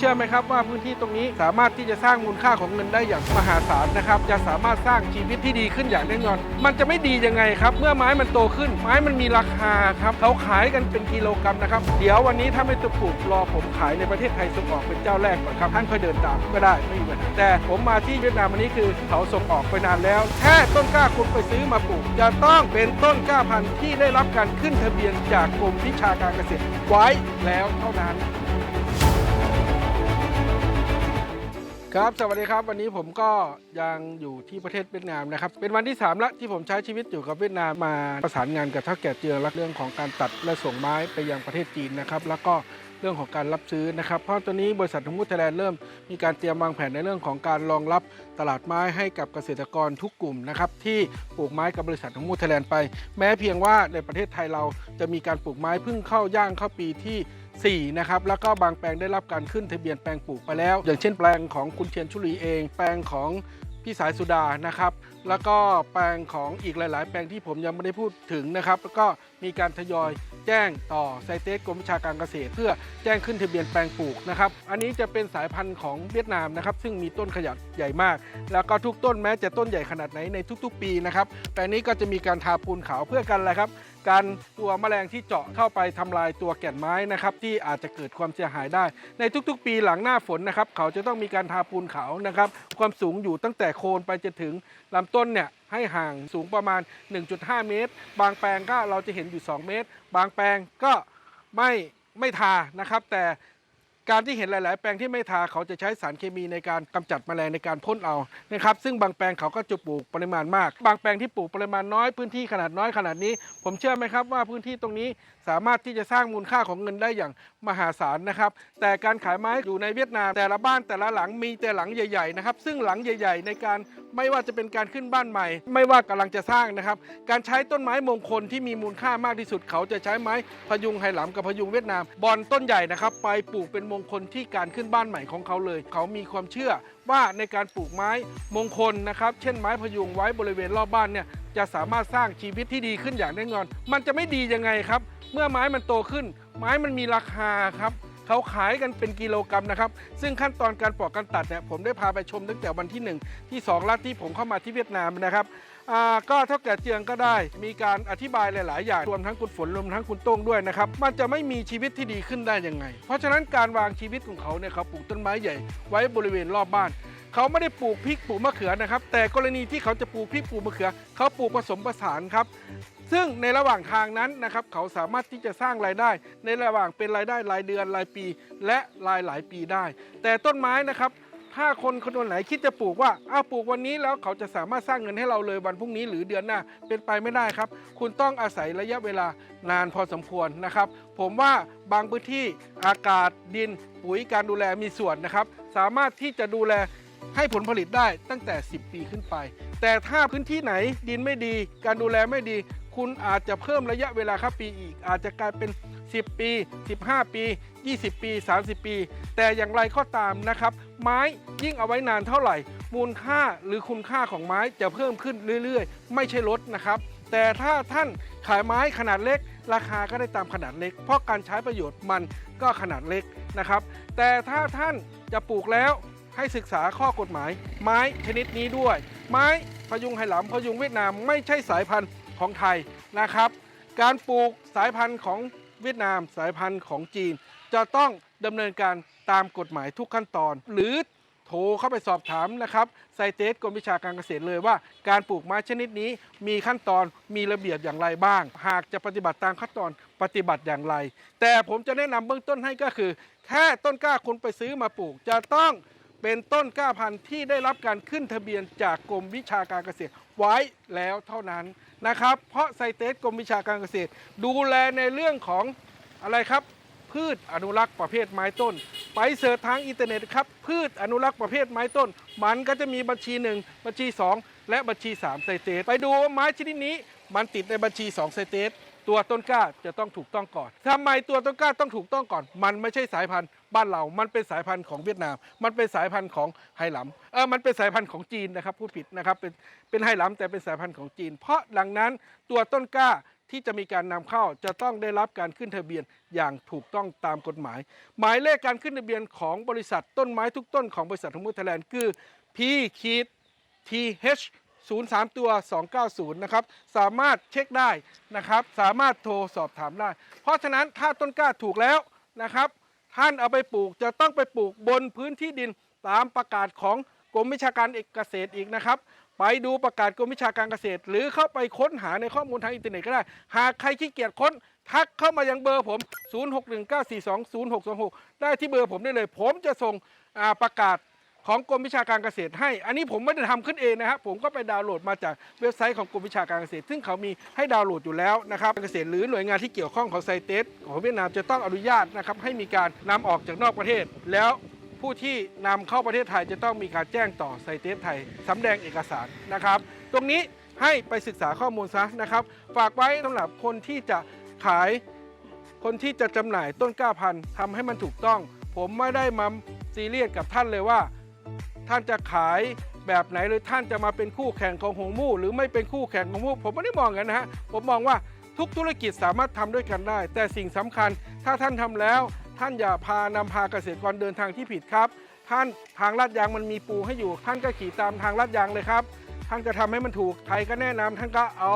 เชื่อไหมครับว่าพื้นที่ตรงนี้สามารถที่จะสร้างมูลค่าของเงินได้อย่างมหาศาลนะครับจะสามารถสร้างชีวิตที่ดีขึ้นอย่างแน่นอน มันจะไม่ดียังไงครับ เมื่อไม้มันโตขึ้น ไม้มันมีราคาครับเขาขายกันเป็นกิโลกรัมนะครับ เดี๋ยววันนี้ถ้าไม่ตะปลูกรอผมขายในประเทศไทยส่งออกเป็นเจ้าแรกก่อนครับท่านค่อยเดินตามก็ได้ไม่มีปัญหาแต่ผมมาที่เวียดนามวันนี้คือเขาส่งออกไปนานแล้วแค่ต้นกล้าคุณไปซื้อมาปลูก จะต้องเป็นต้นกล้าพันธุ์ที่ได้รับการขึ้นทะเบียนจากกรมวิชาการเกษตรไว้แล้วเท่านั้น ครับสวัสดีครับ วันนี้ผมก็ยังอยู่ที่ประเทศเวียดนามนะครับ เป็นวันที่3แล้วที่ผมใช้ชีวิตอยู่กับเวียดนามมาประสานงานกับท่าแก่เจือรักเรื่องของการตัดและส่งไม้ไปยังประเทศจีนนะครับ แล้วก็เรื่องของการรับซื้อนะครับ เพราะตอนนี้บริษัททมุทไทยแลนด์เริ่มมีการเตรียมวางแผนในเรื่องของการรองรับตลาดไม้ให้กับเกษตรกรทุกกลุ่มนะครับที่ปลูกไม้กับบริษัททมุทไทยแลนด์ไป แม้เพียงว่าในประเทศไทยเราจะมีการปลูกไม้เพิ่งเข้าย่างเข้าปีที่ 4นะครับแล้วก็บางแปลงได้รับการขึ้นทะเบียนแปลงปลูกไปแล้ว อย่างเช่นแปลงของคุณเทียนชุลีเอง แปลงของพี่สายสุดานะครับ แล้วก็แปลงของอีกหลาย ๆ แปลงที่ผมยังไม่ได้พูดถึงนะครับ แล้วก็มีการทยอยแจ้งต่อไซเตสกรมวิชาการเกษตร เพื่อแจ้งขึ้นทะเบียนแปลงปลูกนะครับ อันนี้จะเป็นสายพันธุ์ของเวียดนามนะครับ ซึ่งมีต้นขนาดใหญ่มาก แล้วก็ทุกต้นแม้จะต้นใหญ่ขนาดไหนในทุก ๆ ปีนะครับ แต่นี้ก็จะมีการทาปูนขาวเพื่อกันอะไรครับ กันตัวแมลงที่เจาะเข้าไปทำลายตัวแก่นไม้นะครับที่อาจจะเกิดความเสียหายได้ ในทุกๆ ปีหลังหน้าฝนนะครับเขาจะต้องมีการทาปูนขาวนะครับความสูงอยู่ตั้งแต่โคนไปจนถึงลำต้นเนี่ยให้ห่างสูงประมาณ 1.5 เมตร บางแปลงก็เราจะเห็นอยู่ 2 เมตร บางแปลงก็ไม่ไม่ทานะครับ แต่ การที่เห็นหลาย ๆ แปลงที่ไม่ทาเขาจะใช้สารเคมีในการกำจัดแมลงในการพ่นเอานะครับซึ่งบางแปลงเขาก็จะปลูกปริมาณมาก บางแปลงที่ปลูกปริมาณน้อยพื้นที่ขนาดน้อยขนาดนี้ ผมเชื่อไหมครับว่าพื้นที่ตรงนี้สามารถที่จะสร้างมูลค่าของเงินได้อย่างมหาศาลนะครับ แต่การขายไม้อยู่ในเวียดนาม แต่ละบ้านแต่ละหลังมีแต่หลังใหญ่ ๆ นะครับ ซึ่งหลังใหญ่ ๆ ในการไม่ว่าจะเป็นการขึ้นบ้านใหม่ ไม่ว่ากำลังจะสร้างนะครับ การใช้ต้นไม้มงคลที่มีมูลค่ามากที่สุด เขาจะใช้ไม้พยุงไหหลำกับพยุงเวียดนามบอนต้นใหญ่นะครับไปปลูกเป็นมงงคลที่การขึ้นบ้านใหม่ของเขาเลย เขามีความเชื่อว่าในการปลูกไม้มงคลนะครับ เช่นไม้พยุงไว้บริเวณรอบบ้านเนี่ยจะสามารถสร้างชีวิตที่ดีขึ้นอย่างแน่นอน มันจะไม่ดียังไงครับ เมื่อไม้มันโตขึ้น ไม้มันมีราคาครับ เขาขายกันเป็นกิโลกรัมนะครับ ซึ่งขั้นตอนการปอกการตัดเนี่ยผมได้พาไปชมตั้งแต่วันที่ 1 ที่ 2 ลัดที่ผมเข้ามาที่เวียดนามนะครับอ่าก็เท่าแก่เจียงก็ได้ มีการอธิบายหลาย ๆ อย่างรวมทั้งคุณฝนรวมทั้งคุณโต้งด้วยนะครับ มันจะไม่มีชีวิตที่ดีขึ้นได้ยังไง เพราะฉะนั้นการวางชีวิตของเขาเนี่ยเขาปลูกต้นไม้ใหญ่ไว้บริเวณรอบบ้าน เขาไม่ได้ปลูกพริกปลูกมะเขือนะครับ แต่กรณีที่เขาจะปลูกพริกปลูกมะเขือ เขาปลูกผสมผสานครับ ซึ่งในระหว่างทางนั้นนะครับ เขาสามารถที่จะสร้างรายได้ ในระหว่างเป็นรายได้รายเดือนรายปี และรายหลายปีได้ แต่ต้นไม้นะครับถ้าคนคนไหนคิดจะปลูกว่าอ้าวปลูกวันนี้แล้วเขาจะสามารถสร้างเงินให้เราเลยวันพรุ่งนี้หรือเดือนหน้าเป็นไปไม่ได้ครับ คุณต้องอาศัยระยะเวลานานพอสมควรนะครับ ผมว่าบางพื้นที่อากาศดิน ปุ๋ยการดูแลมีส่วนนะครับ สามารถที่จะดูแล ให้ผลผลิตได้ตั้งแต่ 10 ปีขึ้นไป แต่ถ้าพื้นที่ไหนดินไม่ดี การดูแลไม่ดี คุณอาจจะเพิ่มระยะเวลาครับปีอีก อาจจะกลายเป็น 10 ปี 15 ปี 20 ปี 30 ปี แต่อย่างไรก็ตามนะครับ ไม้ยิ่งเอาไว้นานเท่าไหร่ มูลค่าหรือคุณค่าของไม้จะเพิ่มขึ้นเรื่อยๆ ไม่ใช่ลดนะครับแต่ถ้าท่านขายไม้ขนาดเล็ก ราคาก็ได้ตามขนาดเล็ก เพราะการใช้ประโยชน์มันก็ขนาดเล็กนะครับ แต่ถ้าท่านจะปลูกแล้ว ให้ศึกษาข้อกฎหมาย ไม้ชนิดนี้ด้วย ไม้พยุงไหหลำพยุงเวียดนามไม่ใช่สายพันธุ์ของไทยนะครับ การปลูกสายพันธุ์ของเวียดนามสายพันธุ์ของจีน จะต้องดำเนินการตามกฎหมายทุกขั้นตอน หรือโทรเข้าไปสอบถามนะครับไซเตสกรมวิชาการเกษตรเลยว่า การปลูกไม้ชนิดนี้มีขั้นตอนมีระเบียบอย่างไรบ้าง หากจะปฏิบัติตามขั้นตอนปฏิบัติอย่างไร แต่ผมจะแนะนำเบื้องต้นให้ก็คือแค่ต้นกล้าคุณไปซื้อมาปลูก จะต้อง เป็นต้นกล้าพันธุ์ที่ได้รับการขึ้นทะเบียนจากกรมวิชาการเกษตรไว้แล้วเท่านั้นนะครับ เพราะไซเตสกรมวิชาการเกษตร ดูแลในเรื่องของอะไรครับ พืชอนุรักษ์ประเภทไม้ต้น ไปเสิร์ชทางอินเทอร์เน็ตครับ พืชอนุรักษ์ประเภทไม้ต้น มันก็จะมีบัญชี 1 บัญชี 2 และบัญชี3ไซเตสไปดูว่าไม้ชนิดนี้มันติดในบัญชี2ไซเตส ตัวต้นกล้าจะต้องถูกต้องก่อนทำไมตัวต้นกล้าต้องถูกต้องก่อน มันไม่ใช่สายพันธุ์บ้านเรา มันเป็นสายพันธุ์ของเวียดนาม มันเป็นสายพันธุ์ของไหหลำเออมันเป็นสายพันธุ์ของจีนนะครับพูดผิดนะครับ เป็นเป็นไหหลำแต่เป็นสายพันธุ์ของจีน เพราะดังนั้นตัวต้นกล้าที่จะมีการนำเข้าจะต้องได้รับการขึ้นทะเบียนอย่างถูกต้องตามกฎหมาย หมายเลขการขึ้นทะเบียนของบริษัทต้นไม้ทุกต้นของบริษัททมูทแลนด์คือ P ขีด TH 03 ตัว 290 นะครับ สามารถเช็คได้นะครับ สามารถโทรสอบถามได้ เพราะฉะนั้นถ้าต้นกล้าถูกแล้วนะครับ ท่านเอาไปปลูกจะต้องไปปลูกบนพื้นที่ดินตามประกาศของกรมวิชาการเอกเกษตรอีกนะครับ ไปดูประกาศกรมวิชาการเกษตร หรือเข้าไปค้นหาในข้อมูลทางอินเทอร์เน็ตก็ได้ หากใครขี้เกียจค้นทักเข้ามายังเบอร์ผม 0619420626 ได้ที่เบอร์ผมได้เลย ผมจะส่งประกาศ ของกรมวิชาการเกษตรให้ อันนี้ผมไม่ได้ทำขึ้นเองนะครับผมก็ไปดาวน์โหลดมาจากเว็บไซต์ของกรมวิชาการเกษตร ซึ่งเขามีให้ดาวน์โหลดอยู่แล้วนะครับเกษตรหรือหน่วยงานที่เกี่ยวข้องของไซเตสของเวียดนามจะต้องอนุญาตนะครับให้มีการนำออกจากนอกประเทศ แล้วผู้ที่นำเข้าประเทศไทยจะต้องมีการแจ้งต่อไซเตสไทยสำแดงเอกสารนะครับ ตรงนี้ให้ไปศึกษาข้อมูลซะนะครับ ฝากไว้สำหรับคนที่จะขาย คนที่จะจำหน่ายต้นกล้าพันธุ์ทำให้มันถูกต้อง ผมไม่ได้มาซีเรียสกับท่านเลยว่า ท่านจะขายแบบไหนหรือท่านจะมาเป็นคู่แข่งของหงมู่ หรือไม่เป็นคู่แข่งของหงมู่ ผมไม่ได้มองกันนะฮะผมมองว่าทุกธุรกิจสามารถทำด้วยกันได้ แต่สิ่งสำคัญ ถ้าท่านทำแล้ว ท่านอย่าพานำพาเกษตรกรเดินทางที่ผิดครับ ท่านทางลาดยางมันมีปูให้อยู่ ท่านก็ขี่ตามทางลาดยางเลยครับ ท่านก็ทำให้มันถูกใครก็แนะนำท่านก็เอา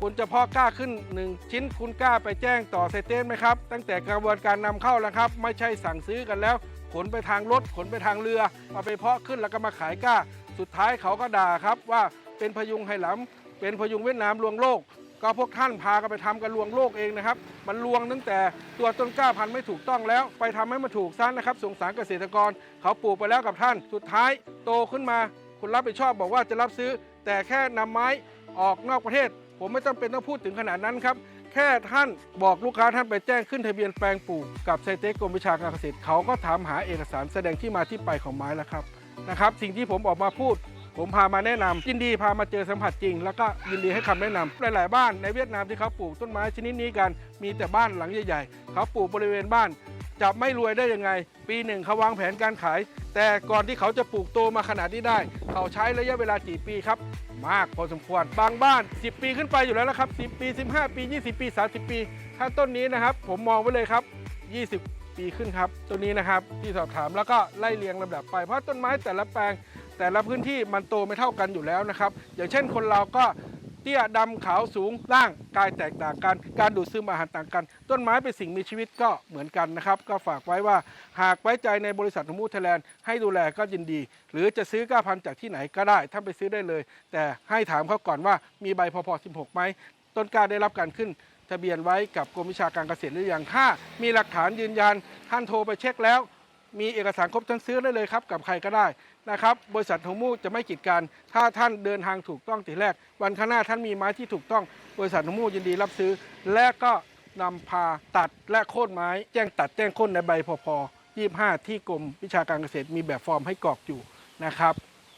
คุณจะพาะกล้าขึ้น 1 ชิ้นคุณกล้าไปแจ้งต่อไซเตนไหมครับ ตั้งแต่กระบวนการนำเข้าแล้วครับ ไม่ใช่สั่งซื้อกันแล้ว ขนไปทางรถขนไปทางเรือมาไปเพาะขึ้นแล้วก็มาขายก้า สุดท้ายเขาก็ด่าครับว่าเป็นพยุงไหหลำเป็นพยุงเวียดนามลวงโลก ก็พวกท่านพากันไปทำกันลวงโลกเองนะครับ มันลวงตั้งแต่ตัวต้นกล้าพันธุ์ไม่ถูกต้องแล้ว ไปทำให้มันถูกซะนะครับสงสารเกษตรกร เขาปลูกไปแล้วกับท่าน สุดท้ายโตขึ้นมาคุณรับผิดชอบบอกว่าจะรับซื้อ แต่แค่นำไม้ออกนอกประเทศ ผมไม่จำเป็นต้องพูดถึงขนาดนั้นครับ แค่ท่านบอกลูกค้าท่านไปแจ้งขึ้นทะเบียนแปลงปลูกกับไซเตกกรมวิชาการเกษตรเขาก็ถามหาเอกสารแสดงที่มาที่ไปของไม้แล้วครับนะครับ สิ่งที่ผมออกมาพูด ผมพามาแนะนำยินดีพามาเจอสัมผัสจริง แล้วก็ยินดีให้คำแนะนำหลาย ๆ บ้านในเวียดนามที่เขาปลูกต้นไม้ชนิดนี้กัน มีแต่บ้านหลังใหญ่ ๆ เขาปลูกบริเวณบ้าน จะไม่รวยได้ยังไง ปีหนึ่งเขาวางแผนการขาย แต่ก่อนที่เขาจะปลูกโตมาขนาดนี้ได้ เขาใช้ระยะเวลากี่ปีครับ มากพอสมควรบางบ้าน 10 ปีขึ้นไปอยู่แล้วนะครับ 10 ปี 15 ปี 20 ปี 30 ปี ถ้าต้นนี้นะครับ ผมมองไว้เลยครับ 20 ปีขึ้นครับต้นนี้นะครับที่สอบถามแล้วก็ไล่เรียงลำดับไปเพราะต้นไม้แต่ละแปลงแต่ละพื้นที่มันโตไม่เท่ากันอยู่แล้วนะครับ อย่างเช่นคนเราก็ เตี้ยดำขาวสูงร่างกายแตกต่างกัน การดูดซึมอาหารต่างกัน ต้นไม้เป็นสิ่งมีชีวิตก็เหมือนกันนะครับ ก็ฝากไว้ว่าหากไว้ใจในบริษัทของมูไทยแลนด์ให้ดูแลก็ยินดี หรือจะซื้อก้าพันจากที่ไหนก็ได้ท่านไปซื้อได้เลย แต่ให้ถามเขาก่อนว่ามีใบพพ16ไหมต้นกล้าได้รับการขึ้นทะเบียนไว้กับกรมวิชาการเกษตรหรือยังถ้ามีหลักฐานยืนยันท่านโทรไปเช็คแล้ว มีเอกสารครบทั้งซื้อได้เลยครับกับใครก็ได้ นะครับบริษัททงมูจะไม่กีดกันถ้าท่านเดินทางถูกต้องทีแรก วันข้างหน้าท่านมีไม้ที่ถูกต้องบริษัททงมูยินดีรับซื้อ และก็นำพาตัดและโค่นไม้ แจ้งตัดแจ้งโค่นในใบพพ25 ที่กรมวิชาการเกษตรมีแบบฟอร์มให้กรอกอยู่นะครับ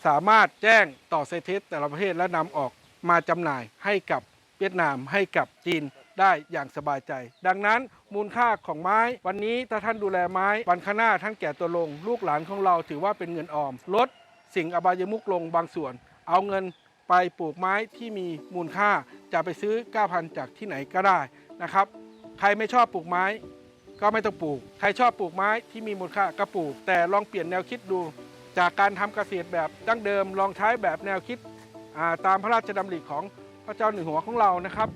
สามารถแจ้งต่อไซเทสแต่ละประเทศและนำออกมาจำหน่ายให้กับเวียดนามให้กับจีนได้อย่างสบายใจ ดังนั้น มูลค่าของไม้ วันนี้ถ้าท่านดูแลไม้วันข้างหน้าท่านแก่ตัวลง ลูกหลานของเราถือว่าเป็นเงินออม ลดสิ่งอบายมุกลงบางส่วน เอาเงินไปปลูกไม้ที่มีมูลค่าจะไปซื้อก้าพันจากที่ไหนก็ได้นะครับ ใครไม่ชอบปลูกไม้ ก็ไม่ต้องปลูก ใครชอบปลูกไม้ที่มีมูลค่าก็ปลูก แต่ลองเปลี่ยนแนวคิดดู จากการทำเกษตรแบบดั้งเดิมลองใช้แบบแนวคิดาตามพระราชดำริของพระเจ้าหนึ่งหัวของเรานะครับ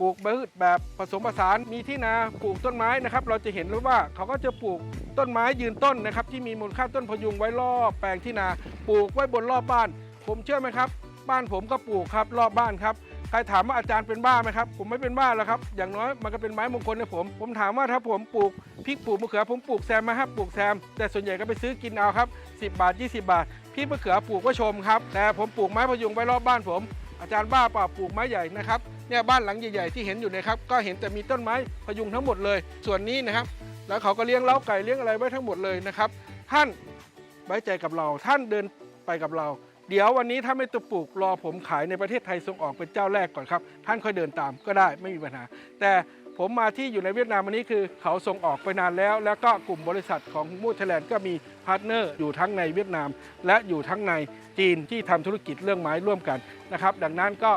ปลูกพืชแบบผสมผสานมีที่นาปลูกต้นไม้นะครับ เราจะเห็นเลยว่าเขาก็จะปลูกต้นไม้ยืนต้นนะครับ ที่มีมูลค่าต้นพยุงไว้รอบแปลงที่นาปลูกไว้บนรอบบ้าน ผมเชื่อไหมครับ บ้านผมก็ปลูกครับรอบบ้านครับใครถามว่าอาจารย์เป็นบ้าไหมครับ ผมไม่เป็นบ้าแล้วครับอย่างน้อยมันก็เป็นไม้มงคลในผม ผมถามว่าถ้าผมปลูกพริกปลูกมะเขือผมปลูกแซมมาครับปลูกแซม แต่ส่วนใหญ่ก็ไปซื้อกินเอาครับ10 บาท 20 บาทพริกมะเขือปลูกไว้ชมครับแต่ผมปลูกไม้พยุงไว้รอบบ้านผม อาจารย์บ้าเปล่าปลูกไม้ใหญ่นะครับ เนี่ยบ้านหลังใหญ่ๆที่เห็นอยู่นะครับก็เห็นแต่มีต้นไม้พยุงทั้งหมดเลย ส่วนนี้นะครับ แล้วเขาก็เลี้ยงเล้าไก่เลี้ยงอะไรไว้ทั้งหมดเลยนะครับท่านไว้ใจกับเราท่านเดินไปกับเรา เดี๋ยววันนี้ถ้าไม่ตัวปลูกรอผมขายในประเทศไทยส่งออกเป็นเจ้าแรกก่อนครับ ท่านค่อยเดินตามก็ได้ไม่มีปัญหา แต่ผมมาที่อยู่ในเวียดนามวันนี้คือเขาส่งออกไปนานแล้ว แล้วก็กลุ่มบริษัทของมูทแลนด์ก็มีพาร์ทเนอร์อยู่ทั้งในเวียดนาม และอยู่ทั้งในจีนที่ทำธุรกิจเรื่องไม้ร่วมกันนะครับ ดังนั้นก็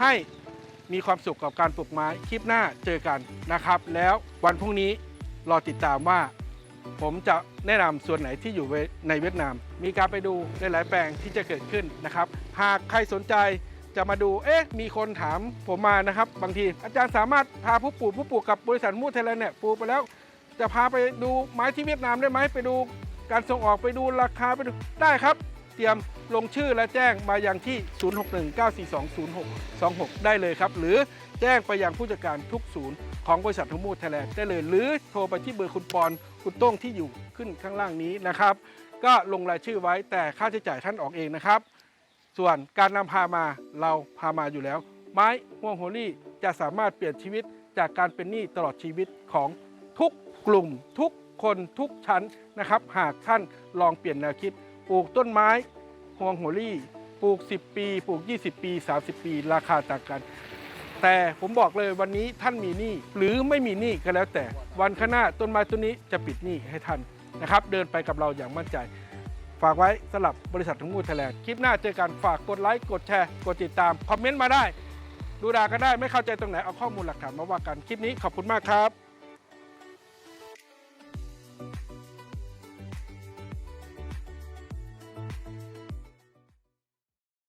ให้ มีความสุขกับการปลูกไม้คลิปหน้าเจอกันนะครับ แล้ววันพรุ่งนี้รอติดตามว่า ผมจะแนะนำส่วนไหนที่อยู่ในเวียดนาม มีการไปดูหลายๆแปลงที่จะเกิดขึ้นนะครับ หากใครสนใจจะมาดูเอ๊ะมีคนถามผมมานะครับ บางทีอาจารย์สามารถพาผู้ปลูกผู้ปลูกกับบริษัทมูดไทยแลนด์เนี่ยปลูกไปแล้ว จะพาไปดูไม้ที่เวียดนามได้ไหมไปดูการส่งออกไปดูราคาไปดูได้ครับ เตรียมลงชื่อและแจ้งมายังที่ 0619420626 ได้เลยครับ หรือแจ้งไปยังผู้จัดการทุกศูนย์ของบริษัททมูดไทยแลนด์ได้เลย หรือโทรไปที่เบอร์คุณปอนคุณโต้งที่อยู่ขึ้นข้างล่างนี้นะครับ ก็ลงรายชื่อไว้แต่ค่าใช้จ่ายท่านออกเองนะครับ ส่วนการนำพามาเราพามาอยู่แล้ว ไม้ห่วงโฮลี่จะสามารถเปลี่ยนชีวิตจากการเป็นหนี้ตลอดชีวิตของทุกกลุ่มทุกคนทุกชั้นนะครับ หากท่านลองเปลี่ยนแนวคิด ปลูกต้นไม้ห่วงโฮลี่ ปลูก 10 ปี ปลูก 20 ปี 30 ปี ราคาต่างกัน แต่ผมบอกเลยวันนี้ท่านมีหนี้หรือไม่มีหนี้ก็แล้วแต่วันข้างหน้าต้นไม้ต้นนี้จะปิดหนี้ให้ท่านนะครับ เดินไปกับเราอย่างมั่นใจ ฝากไว้สำหรับบริษัททั้งมูลไทยแลนด์คลิปหน้าเจอกันฝากกดไลค์กดแชร์กดติดตามคอมเมนต์มาได้ ดูด่ากันได้ไม่เข้าใจตรงไหนเอาข้อมูลหลักฐานมาว่ากันคลิปนี้ขอบคุณมากครับ